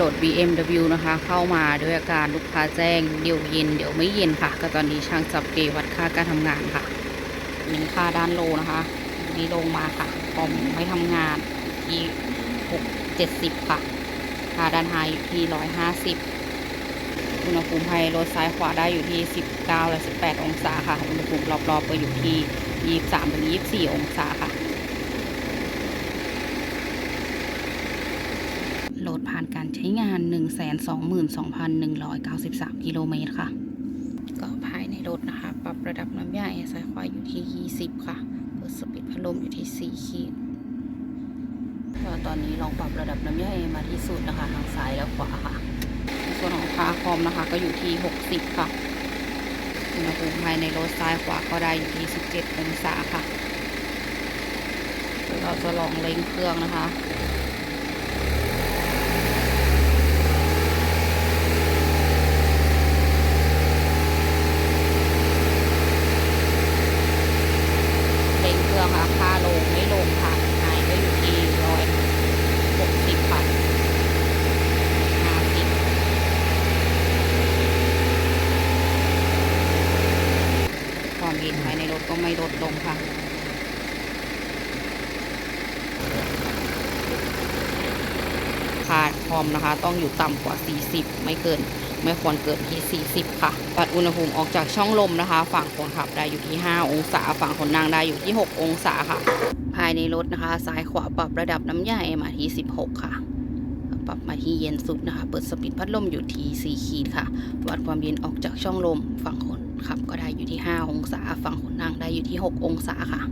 โหลด BMW นะคะ เข้ามาด้วยอาการลูกค้าแจ้ง เดี๋ยวเย็นเดี๋ยวไม่เย็นค่ะ ก็ตอนนี้ช่างจับเกวัดค่าการทำงานค่ะนี่ค่าด้านโลนะคะนี่ลงมาค่ะคอมไม่ทำงานที่6 70ค่ะ ค่าด้านไฮอยู่ที่150อุณหภูมิภายรถซ้ายขวาได้อยู่ที่19และ18องศาค่ะ อุณหภูมิรอบๆก็อยู่ที่23ถึง24องศาค่ะ โหลดผ่าน การใช้งาน 122,193 กิโลเมตรค่ะ ก็ภายในรถนะคะ ปรับระดับน้ำยาแอร์ซ้ายขวาอยู่ที่ 20 ค่ะ เปิดสปีดพัดลมอยู่ที่ 4 ขีดก็ตอนนี้ลองปรับระดับน้ำยาแอร์มาที่สุดนะคะ ทางซ้ายและขวาค่ะ ส่วนของค่าคอมนะคะก็อยู่ที่ 60 ค่ะอุณหภูมิภายในรถซ้ายขวาก็ได้อยู่ที่ 17 องศาค่ะเดี๋ยวเราจะลองเร่งเครื่องนะคะ เร่งเค่าลงไม่ลงค่ะหายก็อยู่ที่ร้อยหกสิบค่ะห้าสิบความเย็นภายในรถก็ไม่ลดลงค่ะคาคอมนะคะ ต้องอยู่ต่ำกว่า 40 ไม่เกิน ไม่ควรเกินที่ 40 ค่ะวัดอุณหภูมิออกจากช่องลมนะคะ ฝั่งคนขับได้อยู่ที่ 5 องศา ฝั่งคนนั่งได้อยู่ที่ 6 องศาค่ะ ภายในรถนะคะ ซ้ายขวาปรับระดับน้ำยาแอมาที่ 16 ค่ะ ปรับมาที่เย็นสุดนะคะ เปิดสปีดพัดลมอยู่ที่4ขีดค่ะ วัดความเย็นออกจากช่องลม ฝั่งคนขับก็ได้อยู่ที่ 5 องศา ฝั่งคนนั่งได้อยู่ที่ 6 องศาค่ะ